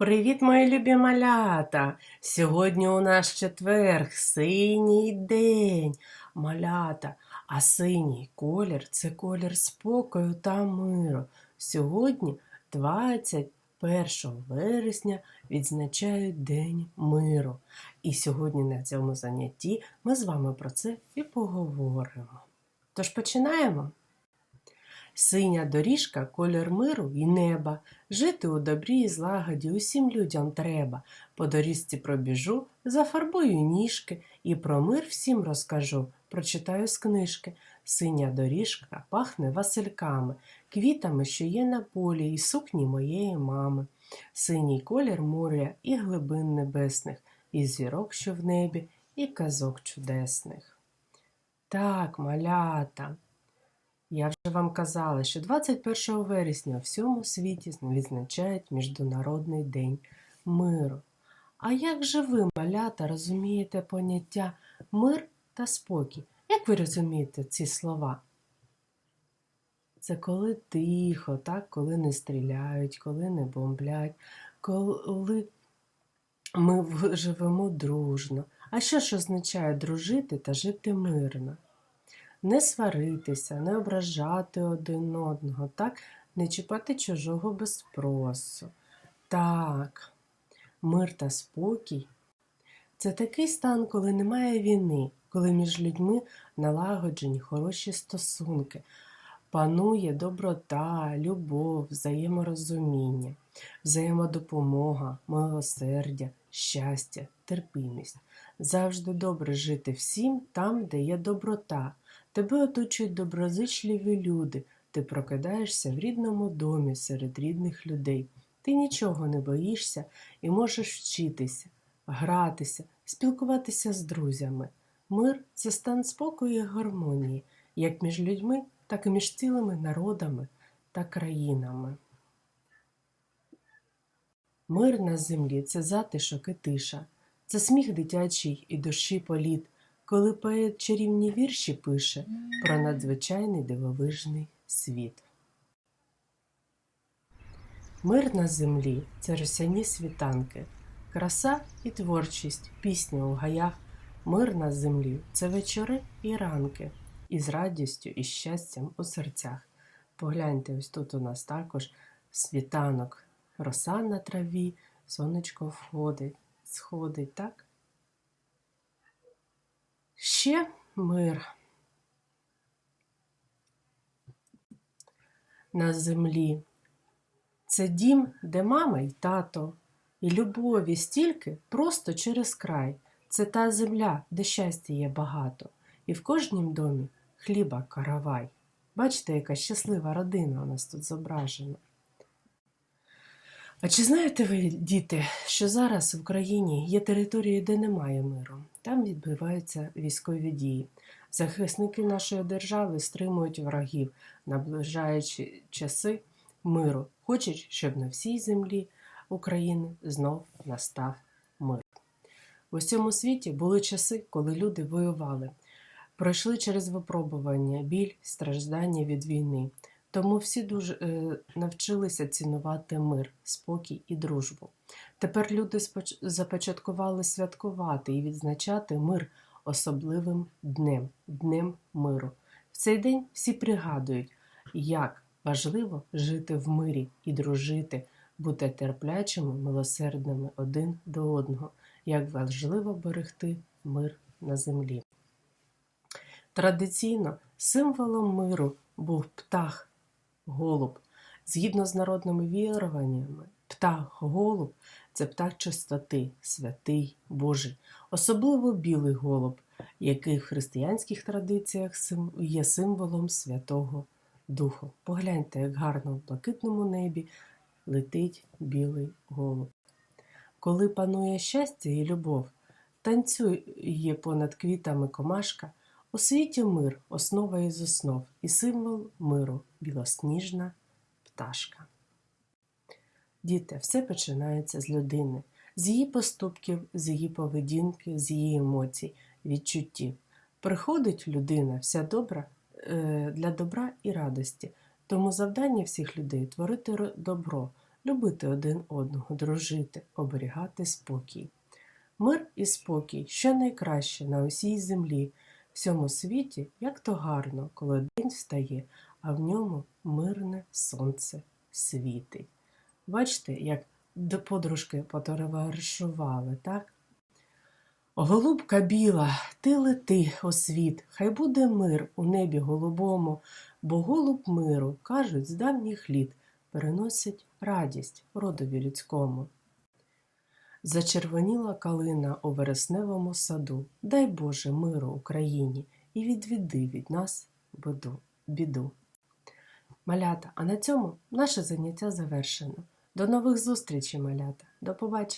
Привіт, мої любі малята! Сьогодні у нас четверг, синій день. Малята, а синій колір це колір спокою та миру. Сьогодні, 21 вересня, відзначають День миру. І сьогодні на цьому занятті ми з вами про це і поговоримо. Тож починаємо. Синя доріжка колір миру і неба. Жити у добрі і злагоді усім людям треба. По доріжці пробіжу, зафарбую ніжки і про мир всім розкажу. Прочитаю з книжки. Синя доріжка пахне васильками, квітами, що є на полі, і сукні моєї мами. Синій колір моря і глибин небесних, і зірок, що в небі, і казок чудесних. Так, малята. Я вже вам казала, що 21 вересня у всьому світі відзначають Міжнародний день миру. А як же ви, малята, розумієте поняття мир та спокій? Як ви розумієте ці слова? Це коли тихо, так? коли не стріляють, коли не бомблять, коли ми живемо дружно. А що ж означає дружити та жити мирно? Не сваритися, не ображати один одного, так? не чіпати чужого без спросу. Так, мир та спокій це такий стан, коли немає війни, коли між людьми налагоджені хороші стосунки, панує доброта, любов, взаєморозуміння, взаємодопомога, милосердя, щастя, терпимість. Завжди добре жити всім там, де є доброта. Тебе оточують доброзичливі люди. Ти прокидаєшся в рідному домі серед рідних людей. Ти нічого не боїшся і можеш вчитися, гратися, спілкуватися з друзями. Мир це стан спокою і гармонії, як між людьми, так і між цілими народами та країнами. Мир на землі це затишок і тиша, це сміх дитячий і душі політ, коли поет чарівні вірші пише про надзвичайний дивовижний світ. Мир на землі це росяні світанки, краса і творчість, пісня у гаях, мир на землі це вечори і ранки, із радістю і щастям у серцях. Погляньте, ось тут у нас також світанок, роса на траві, сонечко входить, сходить, так? Ще мир. На землі. Це дім, де мама й тато, і любові стільки просто через край. Це та земля, де щастя є багато, і в кожнім домі хліба каравай. Бачите, яка щаслива родина у нас тут зображена. А чи знаєте ви, діти, що зараз в Україні є території, де немає миру? Там відбуваються військові дії. Захисники нашої держави стримують ворогів, наближаючи часи миру. Хочуть, щоб на всій землі України знов настав мир. В усьому світі були часи, коли люди воювали, пройшли через випробування, біль, страждання від війни. Тому всі дуже е, навчилися цінувати мир, спокій і дружбу. Тепер люди започаткували святкувати і відзначати мир особливим днем днем миру. В цей день всі пригадують, як важливо жити в мирі і дружити, бути терплячими, милосердними один до одного, як важливо берегти мир на землі. Традиційно символом миру був птах голуб. Згідно з народними віруваннями, птах голуб це птах чистоти, святий, Божий, особливо білий голуб, який в християнських традиціях є символом Святого Духу. Погляньте, як гарно в блакитному небі летить білий голуб. Коли панує щастя і любов, танцює понад квітами комашка, у світі мир, основа із основ, і символ миру білосніжна пташка. Діти, все починається з людини, з її поступків, з її поведінки, з її емоцій, відчуттів. Приходить людина вся добра е, для добра і радості. Тому завдання всіх людей творити добро, любити один одного, дружити, оберігати спокій. Мир і спокій що найкраще на усій землі, всьому світі, як то гарно, коли день встає, а в ньому мирне сонце світить. Бачите, як до подружки потоваришували, так? Голубка біла, ти лети у світ, хай буде мир у небі голубому, бо голуб миру, кажуть, з давніх літ, переносить радість родові людському. Зачервоніла калина у вересневому саду, дай Боже миру Україні і відвіди від нас біду. біду. Малята, а на цьому наше заняття завершено. До нових зустрічей, малята. До побачення.